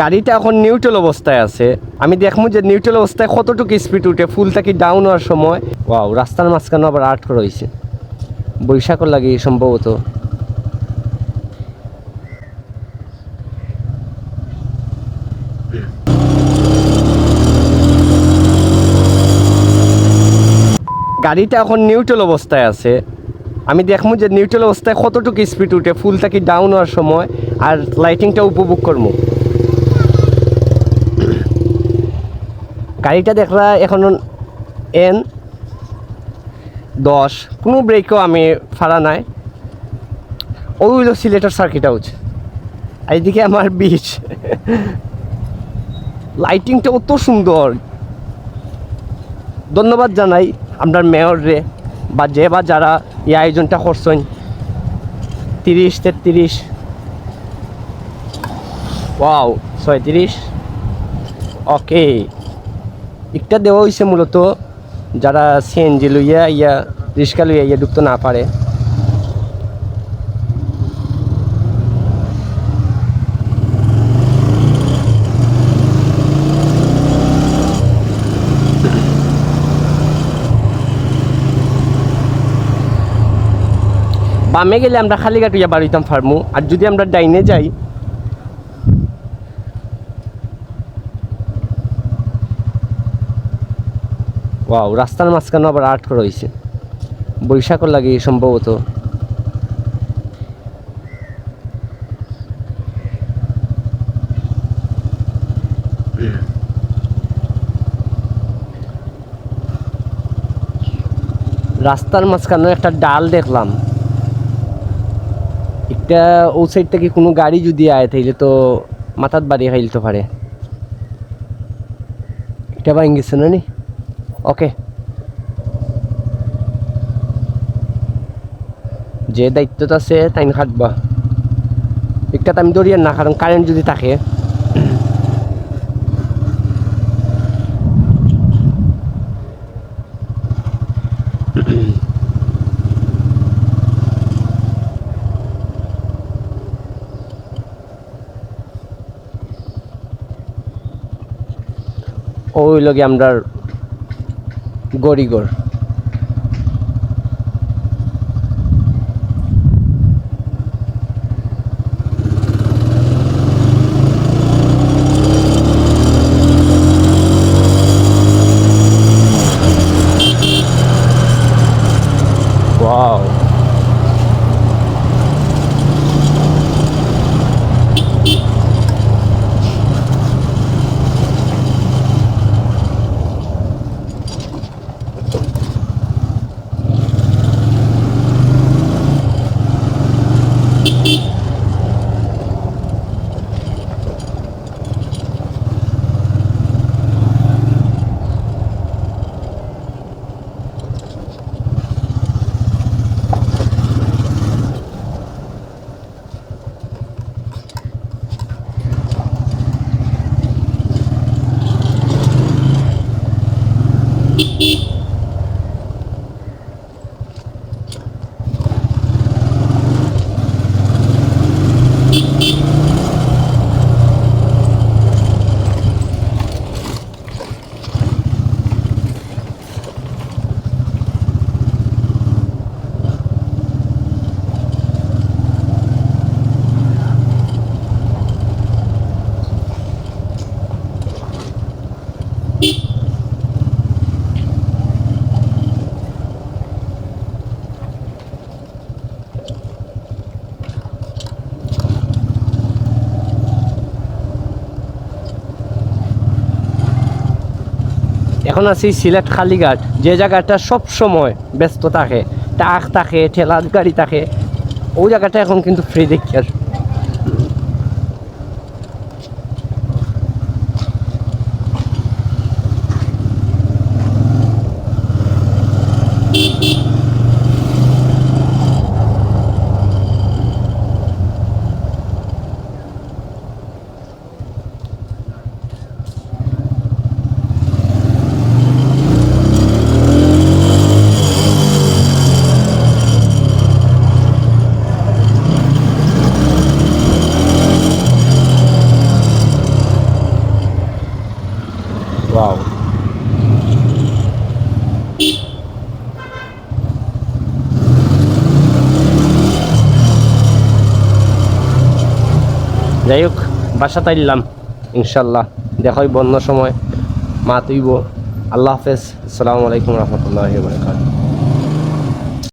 গাড়িটা এখন নিউট্রাল অবস্থায় আছে। আমি দেখব যে নিউট্রাল অবস্থায় কতটুকু স্পিড উঠে ফুল থাকি ডাউন হওয়ার সময়। ওয়াও রাস্তার মাঝখানে আবার আর্ট করা হয়েছে বৈশাখর লাগে সম্ভবত। গাড়িটা এখন নিউট্রাল অবস্থায় আছে। আমি দেখব যে নিউট্রাল অবস্থায় কতটুকু স্পিড উঠে ফুল থাকি ডাউন হওয়ার সময়, আর লাইটিংটা উপভোগ করব গাড়িটা দেখলা এখন এন দশ। কোনো ব্রেকও আমি ফাড়া নাই। ওই হইল সিলেটের সার্কিট হাউস এদিকে আমার বিচ লাইটিংটা অত সুন্দর। ধন্যবাদ জানাই আপনার মেয়র রে বা যে বা যারা এই আয়োজনটা করছেন। তিরিশ, তেত্রিশ। ওয়াও ছয়ত্রিশ। ওকে একটা দেওয়া হয়েছে মূলত যারা সিএনজি লইয়া ইয়া রিক্সা লইয়া ইয়া ঢুকতে না পারে। বামে গেলে আমরা খালি কাটুইয়া বাড়িতাম ফার্মু, আর যদি আমরা ডাইনে যাই ওয়াও রাস্তার মাঝখানে আবার আর্ট করা হয়েছে। বৈশাখর লাগে সম্ভবত। রাস্তার মাঝখানে একটা ডাল দেখলাম। একটা ও সাইড থেকে কোনো গাড়ি যদি আয়, তাইলে তো মাথাত বাড়ি খাইলতে পারে। এটা বা গেছে না নি? ওকে। যে দায়িত্বটা আছে তাই খাটবা একটা আমি দৌড়িয়ে না, কারণ কারেন্ট যদি থাকে। ওই লগে আমরা গড়িগড় Wow. এখন আছি সিলেট খালিঘাট। যে জায়গাটা সব সময় ব্যস্ত থাকে, টাক থাকে, ঠেলার গাড়ি থাকে, ওই জায়গাটা এখন কিন্তু ফ্রি দেখি যাই হোক বাসা তাইলাম ইনশাল্লাহ দেখাই বন্ধ সময়। মা তুইব। আল্লাহ হাফেজ। আসসালামু আলাইকুম রহমতুল্লাহ বরকাত